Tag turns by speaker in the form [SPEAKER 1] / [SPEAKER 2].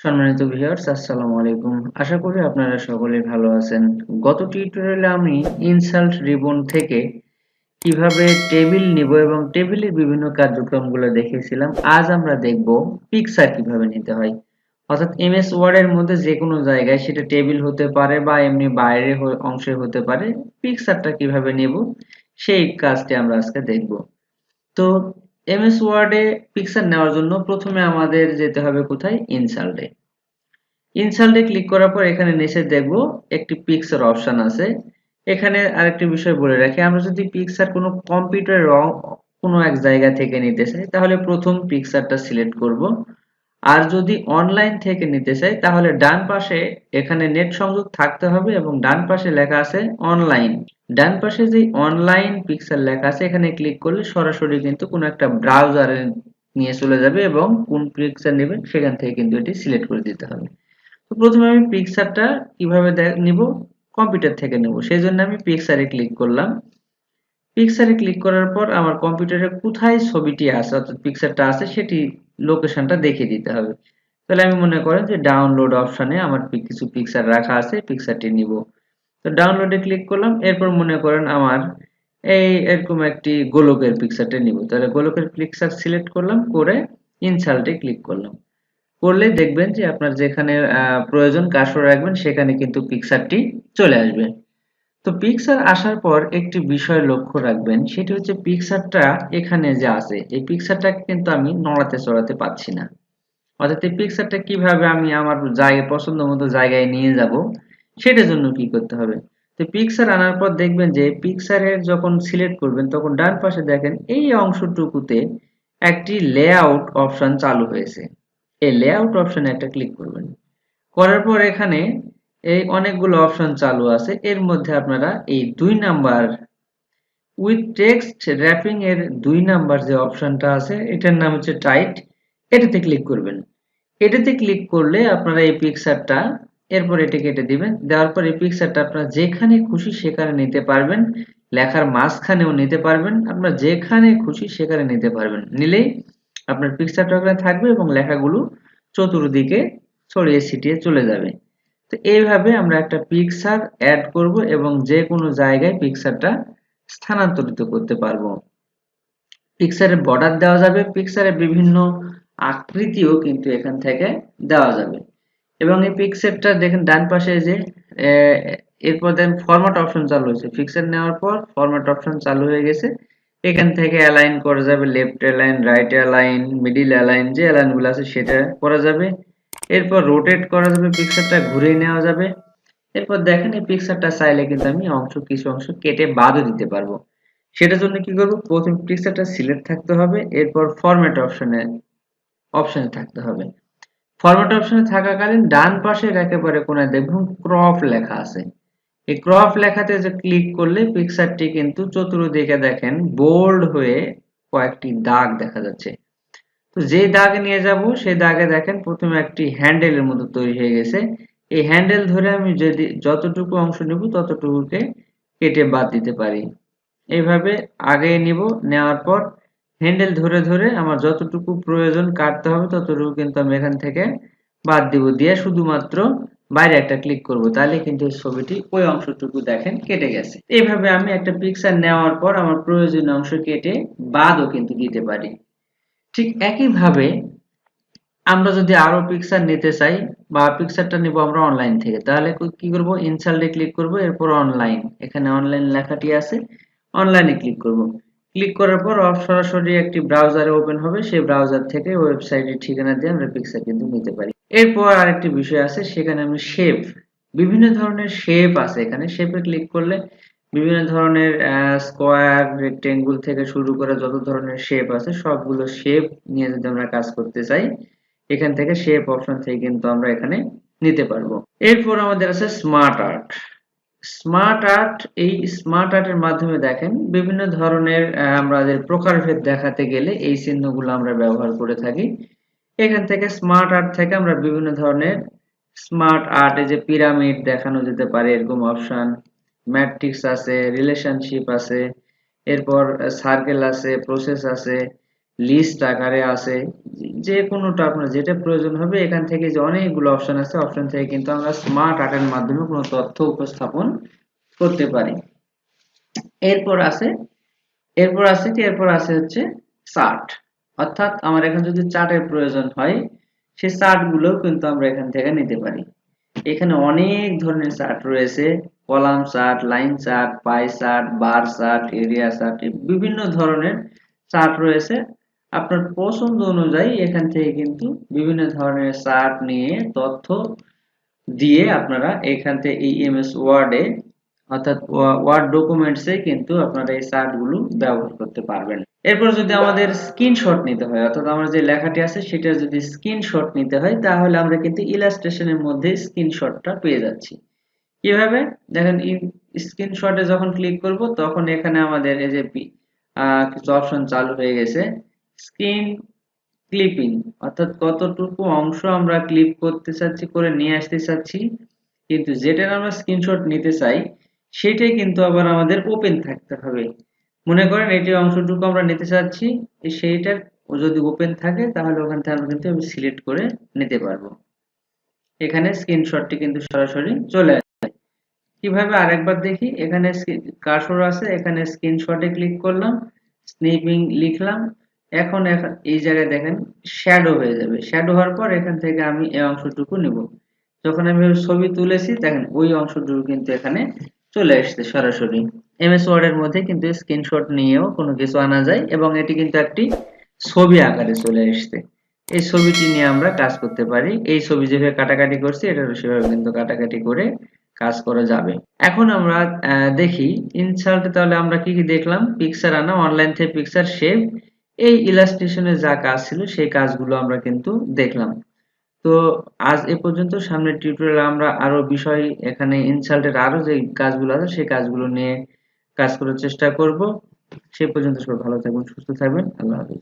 [SPEAKER 1] সম্মানিত ভিউয়ার্স আসসালামু আলাইকুম। আশা করি আপনারা সকলে ভালো আছেন। গত টিউটোরিয়ালে আমি ইনসাল্ট রিবন থেকে কীভাবে টেবিল নিব এবং টেবিলের বিভিন্ন কার্যক্রমগুলো দেখেছিলাম আজ আমরা দেখব পিকচার কীভাবে নিতে হয়। অর্থাৎ এমএস ওয়ার্ডের মধ্যে যে কোনো জায়গায় সেটা টেবিল হতে পারে বা এমনি বাইরে অংশে হতে পারে পিকচারটা কীভাবে নেব, সেই কাজটি আমরা আজকে দেখব। তো এমএস ওয়ার্ডে পিকচার নেওয়ার জন্য প্রথমে আমাদের যেতে হবে কোথায়? ইনসাল্টে ইনসাল্টে ক্লিক করার পর এখানে নিচে দেখব একটি পিকচার অপশন আছে। এখানে আরেকটি বিষয় বলে রাখি, আমরা যদি পিকচার কোনো কম্পিউটারের রং কোনো এক জায়গা থেকে নিতে চাই, তাহলে প্রথম পিকচারটা সিলেক্ট করব। আর যদি অনলাইন থেকে নিতে চাই, তাহলে ডান পাশে এখানে নেট সংযোগ থাকতে হবে এবং ডান পাশে লেখা আছে অনলাইন ডান পাশে যে অনলাইন পিকচার লেখা আছে, এখানে ক্লিক করলে সরাসরি কিন্তু কোনো একটা ব্রাউজারে নিয়ে চলে যাবে এবং কোন পিকচার নেবেন, সেখান থেকে কিন্তু এটি সিলেক্ট করে দিতে হবে। তো প্রথমে আমি পিকচারটা কীভাবে নিব? কম্পিউটার থেকে নেব। সেই জন্য আমি পিকচারে ক্লিক করলাম। পিকচারে ক্লিক করার পর আমার কম্পিউটারে কোথায় ছবিটি আছে, অর্থাৎ পিকচারটা আছে, সেটি লোকেশনটা দেখিয়ে দিতে হবে। তাহলে আমি মনে করেন যে ডাউনলোড অপশানে আমার কিছু পিকচার রাখা আছে পিকচারটি নিব। তো ডাউনলোডে ক্লিক করলাম, এরপর মনে করেন আমার এই এরকম একটি গোলকের পিকচারটা নিব। তাহলে গোলকের পিকচার সিলেক্ট করলাম, করে ইনসাল্টে ক্লিক করলাম। করলে দেখবেন যে আপনার যেখানে প্রয়োজন কাসর রাখবেন, সেখানে কিন্তু পিকচারটি চলে আসবে। তো পিকচার আসার পর একটি বিষয় লক্ষ্য রাখবেন, সেটি হচ্ছে পিকচারটা এখানে যে আছে, এই পিকচারটা কিন্তু আমি নড়াতে চড়াতে পাচ্ছি না। অর্থাৎ এই পিকচারটা কীভাবে আমি আমার জায়গায় পছন্দ মতো জায়গায় নিয়ে যাব, সেটার জন্য কি করতে হবে? তো পিকচার আনার পর দেখবেন যে পিকচারের যখন সিলেক্ট করবেন, তখন ডান পাশে দেখেন এই অংশটুকুতে একটি লেআউট অপশন চালু হয়েছে। এই লেআউট অপশনে একটা ক্লিক করবেন। করার পর এখানে এই অনেকগুলো অপশন চালু আছে। এর মধ্যে আপনারা এই দুই নাম্বার উইথ টেক্সট র্যাপিং এর দুই নাম্বার যে অপশনটা আছে, এটার নাম হচ্ছে টাইট এটাতে ক্লিক করবেন। এটাতে ক্লিক করলে আপনারা এই পিকচারটা এরপর এটি কেটে দিবেন। দেওয়ার পর এই পিকচারটা আপনারা যেখানে খুশি সেখানে নিতে পারবেন। লেখার মাঝখানেও নিতে পারবেন। আপনারা যেখানে খুশি সেখানে নিতে পারবেন। নিলেই আপনার পিকচারটা ওখানে থাকবে এবং লেখাগুলো চতুর্দিকে ছড়িয়ে ছিটিয়ে চলে যাবে। তো এইভাবে আমরা একটা পিকচার অ্যাড করব এবং যে কোনো জায়গায় পিকচারটা স্থানান্তরিত করতে পারব। পিকচারের বর্ডার দেওয়া যাবে পিকচারের বিভিন্ন আকৃতিও কিন্তু এখান থেকে দেওয়া যাবে। এবং এই পিকচারটা দেখেন ডান পাশে যে এরপর দেন ফরম্যাট অপশন চালু হয়েছে। পিকচার নেওয়ার পর ফরম্যাট অপশন চালু হয়ে গেছে। এখান থেকে অ্যালাইন করা যাবে left align right align middle align যে অ্যালাইনগুলো আছে সেটা করা যাবে। এরপর রোটেট করা যাবে পিকচারটা ঘুরে নেওয়া যাবে। এরপর দেখেন এই পিকচারটা চাইলে কিন্তু আমি অংশ, কিছু অংশ কেটে বাদও দিতে পারব। সেটার জন্য কি করব? প্রথম পিকচারটা সিলেক্ট থাকতে হবে, এরপর ফরম্যাট অপশনে অপশনে থাকতে হবে। ফরম্যাট অপশনে থাকাকালীন ডান পাশের একেবারে কোনায় দেখুন ক্রপ লেখা আছে। এই ক্রপ লেখাতে যে ক্লিক করলে পিকচারটি কিন্তু চতুর্দিকে দেখেন বোল্ড হয়ে কয়েকটি দাগ দেখা যাচ্ছে। তো যে দাগ নিয়ে যাব, সেই দাগে দেখেন প্রথমে একটি হ্যান্ডেলের মতো তৈরি হয়ে গেছে। এই হ্যান্ডেল ধরে আমি যদি যতটুকু অংশ নেব, ততটুকুকে কেটে বাদ দিতে পারি। এইভাবে আগে নিব, নেওয়ার পর হ্যান্ডেল ধরে ধরে আমার যতটুকু প্রয়োজন কাটতে হবে, ততটুকু কিন্তু আমি এখান থেকে বাদ দিব। দিয়ে শুধুমাত্র বাইরে একটা ক্লিক করব। তাহলে কিন্তু ছবিটি ওই অংশটুকু দেখেন কেটে গেছে। এইভাবে আমি একটা পিকচার নেওয়ার পর আমার প্রয়োজনীয় অংশ কেটে বাদও কিন্তু দিতে পারি। ঠিক একইভাবে আমরা যদি আরও পিকচার নিতে চাই বা পিকচারটা নিব আমরা অনলাইন থেকে, তাহলে কি করব? ইনসাল্টে ক্লিক করব, এরপর অনলাইন এখানে অনলাইন লেখাটি আছে অনলাইনে ক্লিক করব। ক্লিক করার পর সরাসরি একটি ব্রাউজারে ওপেন হবে, সেই ব্রাউজার থেকে ওয়েবসাইটের ঠিকানা দিয়ে আমরা পিকচার কিন্তু নিতে পারি। এরপর আরেকটি বিষয় আছে, সেখানে আমি শেপ বিভিন্ন ধরনের শেপ আছে এখানে শেপে ক্লিক করলে বিভিন্ন ধরনের স্কোয়ার রেক্টেঙ্গুল থেকে শুরু করে যত ধরনের শেপ আছে, সবগুলো শেপ নিয়ে যদি আমরা কাজ করতে চাই, এখান থেকে শেপ অপশন থেকে কিন্তু আমরা এখানে নিতে পারব। এরপর আমাদের আছে স্মার্ট আর্ট স্মার্ট আর্ট এই স্মার্ট আর্টের মাধ্যমে দেখেন, বিভিন্ন ধরনের আমাদের প্রকারভেদ দেখাতে গেলে এই চিহ্নগুলো আমরা ব্যবহার করে থাকি। এখান থেকে স্মার্ট আর্ট থেকে আমরা বিভিন্ন ধরনের স্মার্ট আর্ট আর্টে যে পিরামিড দেখানো যেতে পারে, এরকম অপশন ম্যাট্রিক্স আছে রিলেশনশিপ আছে, এরপর সার্কেল আছে প্রসেস আছে লিস্ট আকারে আছে, যে কোনোটা আপনার যেটা প্রয়োজন হবে, এখান থেকে যে অনেকগুলো অপশন আছে অপশন থেকে কিন্তু আমরা স্মার্ট আর্টের মাধ্যমে কোনো তথ্য উপস্থাপন করতে পারি। এরপর আছে এরপর আছে কি? এরপর আছে হচ্ছে চার্ট অর্থাৎ আমার এখানে যদি চার্টের প্রয়োজন হয়, সেই চার্ট গুলোও কিন্তু আমরা এখান থেকে নিতে পারি। এখানে অনেক ধরনের চার্ট রয়েছে। Column chart line chart pie chart bar chart area chart বিভিন্ন ধরনের চার্ট রয়েছে। আপনার পছন্দ অনুযায়ী এখান থেকে কিন্তু বিভিন্ন ধরনের চার্ট নিয়ে তথ্য দিয়ে আপনারা এখান থেকে এই এম এস ওয়ার্ডে অর্থাৎ ওয়ার্ড ডকুমেন্টসে কিন্তু আপনারা এই চার্টগুলো ব্যবহার করতে পারবেন। এরপর যদি আমাদের স্ক্রিনশট নিতে হয়, অর্থাৎ আমার যে লেখাটি আছে সেটা যদি স্ক্রিনশট নিতে হয়, তাহলে আমরা কিন্তু ইলাস্ট্রেশনের মধ্যে স্ক্রিনশটটা পেয়ে যাচ্ছি। কীভাবে? দেখেন স্ক্রিনশটে যখন ক্লিক করব, তখন এখানে আমাদের এই যে কিছু অপশন চালু হয়ে গেছে। স্ক্রিন ক্লিপিং অর্থাৎ কতটুকু অংশ আমরা ক্লিপ করতে চাচ্ছি, করে নিয়ে আসতে চাচ্ছি। কিন্তু যেটার আমরা স্ক্রিনশট নিতে চাই সেটাই কিন্তু আবার আমাদের ওপেন থাকতে হবে। মনে করেন এটি অংশটুকু আমরা নিতে চাচ্ছি সেইটার যদি ওপেন থাকে, তাহলে ওখান থেকে আমরা কিন্তু সিলেক্ট করে নিতে পারব। এখানে স্ক্রিনশটটি কিন্তু সরাসরি চলে আসে কীভাবে আরেকবার দেখি, এখানে কার্সর আছে, এখানে স্ক্রিনশটে ক্লিক করলাম স্নিপিং লিখলাম, এখন এই জায়গায় দেখেন শ্যাডো হয়ে যাবে। শ্যাডো হওয়ার পর এখান থেকে আমি এই অংশটুকু নেব। যখন আমি ছবি তুলেছি, দেখেন ওই অংশটুকু কিন্তু এখানে চলে আসছে সরাসরি। এমএস ওয়ার্ডের মধ্যে কিন্তু স্ক্রিনশট নিয়েও কোনো কিছু আনা যায় এবং এটি কিন্তু একটি ছবি আকারে চলে আসছে। এই ছবিটি নিয়ে আমরা কাজ করতে পারি। এই ছবি যেভাবে কাটাকাটি করছি এটা সেভাবে কিন্তু কাটাকাটি করে কাজ করা যাবে। এখন আমরা দেখি ইনসাল্ট তাহলে আমরা কি কি দেখলাম? পিকচার আনা অনলাইন থেকে পিকচার শেপ এই ইলাস্ট্রেশনের যা কাজ ছিল, সেই কাজগুলো আমরা কিন্তু দেখলাম। তো আজ এ পর্যন্ত সামনের টিউটোরিয়ালে আমরা আরও বিষয় এখানে ইনসাল্টের আরও যে কাজগুলো আছে, সেই কাজগুলো নিয়ে কাজ করার চেষ্টা করব। সে পর্যন্ত সবাই ভালো থাকবেন, সুস্থ থাকবেন। আল্লাহ হাফিজ।